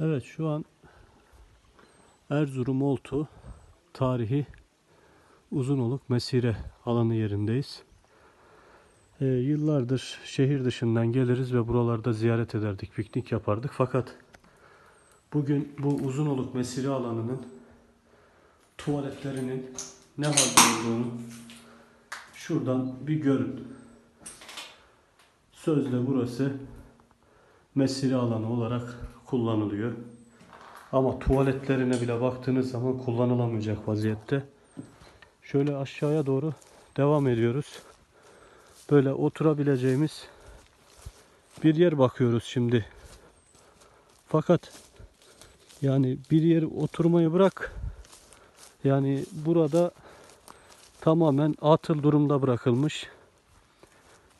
Evet şu an Erzurum Oltu tarihi Uzunoluk Mesire alanı yerindeyiz. Ee, yıllardır şehir dışından geliriz ve buralarda ziyaret ederdik, piknik yapardık. Fakat bugün bu Uzunoluk Mesire alanının tuvaletlerinin ne halde olduğunu şuradan bir görün. Sözde burası mesire alanı olarak kullanılıyor. Ama tuvaletlerine bile baktığınız zaman kullanılamayacak vaziyette. Şöyle aşağıya doğru devam ediyoruz. Böyle oturabileceğimiz bir yer bakıyoruz şimdi. Fakat yani bir yer oturmayı bırak. Yani burada tamamen atıl durumda bırakılmış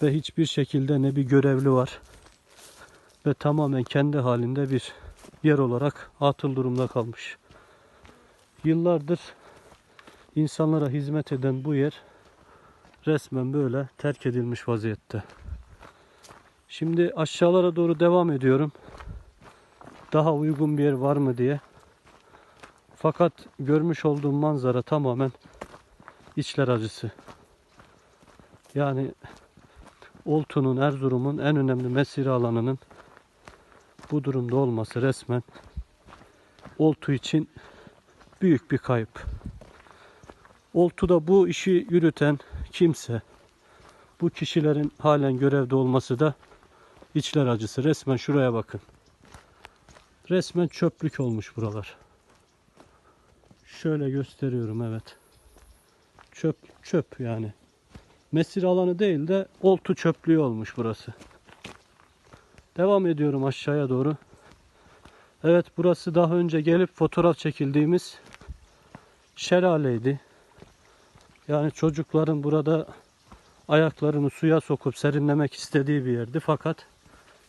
ve hiçbir şekilde ne bir görevli var ve tamamen kendi halinde bir yer olarak atıl durumda kalmış. Yıllardır insanlara hizmet eden bu yer resmen böyle terk edilmiş vaziyette. Şimdi aşağılara doğru devam ediyorum. Daha uygun bir yer var mı diye. Fakat görmüş olduğum manzara tamamen içler acısı. Yani Oltu'nun, Erzurum'un en önemli mesire alanının bu durumda olması resmen Oltu için büyük bir kayıp. Oltu'da bu işi yürüten kimse, bu kişilerin halen görevde olması da içler acısı. Resmen şuraya bakın. Resmen çöplük olmuş buralar. Şöyle gösteriyorum evet. Çöp çöp yani. Mesir alanı değil de oltu çöplüğü olmuş burası. Devam ediyorum aşağıya doğru. Evet burası daha önce gelip fotoğraf çekildiğimiz şelaleydi. Yani çocukların burada ayaklarını suya sokup serinlemek istediği bir yerdi. Fakat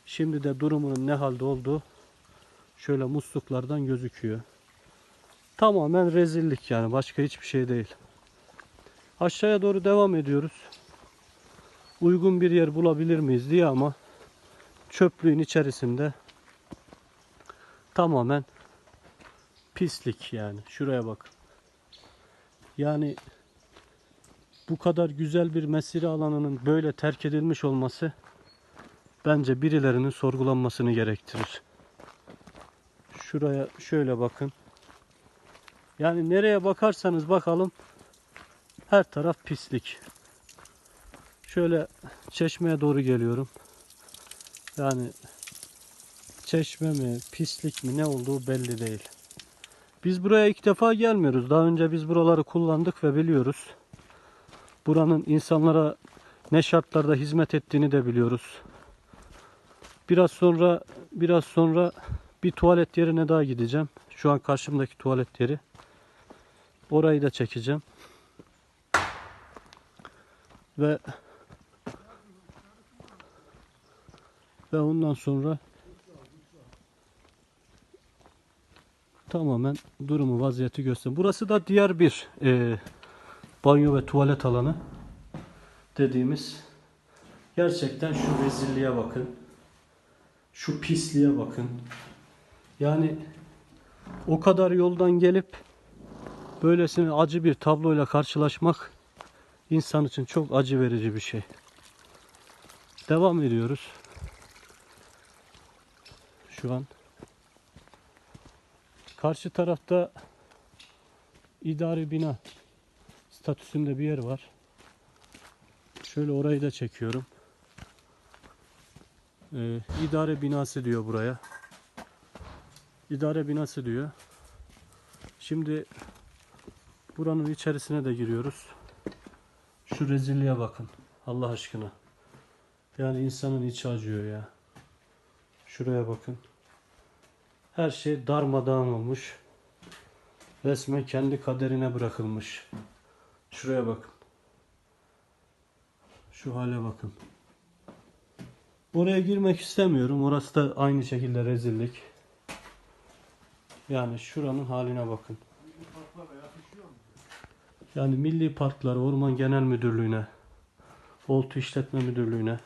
şimdi de durumunun ne halde olduğu şöyle musluklardan gözüküyor. Tamamen rezillik yani başka hiçbir şey değil. Aşağıya doğru devam ediyoruz. Uygun bir yer bulabilir miyiz diye ama çöplüğün içerisinde tamamen pislik yani. Şuraya bak. Yani bu kadar güzel bir mesire alanının böyle terk edilmiş olması bence birilerinin sorgulanmasını gerektirir. Şuraya şöyle bakın. Yani nereye bakarsanız bakalım her taraf pislik. Şöyle çeşmeye doğru geliyorum. Yani çeşme mi, pislik mi ne olduğu belli değil. Biz buraya ilk defa gelmiyoruz. Daha önce biz buraları kullandık ve biliyoruz. Buranın insanlara ne şartlarda hizmet ettiğini de biliyoruz. Biraz sonra biraz sonra bir tuvalet yerine daha gideceğim. Şu an karşımdaki tuvalet yeri. Orayı da çekeceğim. Ve ve ondan sonra tamamen durumu vaziyeti göster. Burası da diğer bir e, banyo ve tuvalet alanı dediğimiz gerçekten şu rezilliğe bakın. Şu pisliğe bakın. Yani o kadar yoldan gelip böylesine acı bir tabloyla karşılaşmak insan için çok acı verici bir şey. Devam ediyoruz. Şu an karşı tarafta idari bina statüsünde bir yer var. Şöyle orayı da çekiyorum. Ee, idare binası diyor buraya. İdare binası diyor. Şimdi buranın içerisine de giriyoruz. Şu rezilliğe bakın. Allah aşkına. Yani insanın içi acıyor ya. Şuraya bakın. Her şey darmadağın olmuş. Resmen kendi kaderine bırakılmış. Şuraya bakın. Şu hale bakın. Oraya girmek istemiyorum. Orası da aynı şekilde rezillik. Yani şuranın haline bakın. Yani Milli Parklar, Orman Genel Müdürlüğü'ne, Oltu İşletme Müdürlüğü'ne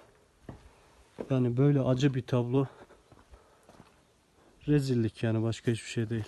yani böyle acı bir tablo Rezillik yani başka hiçbir şey değil.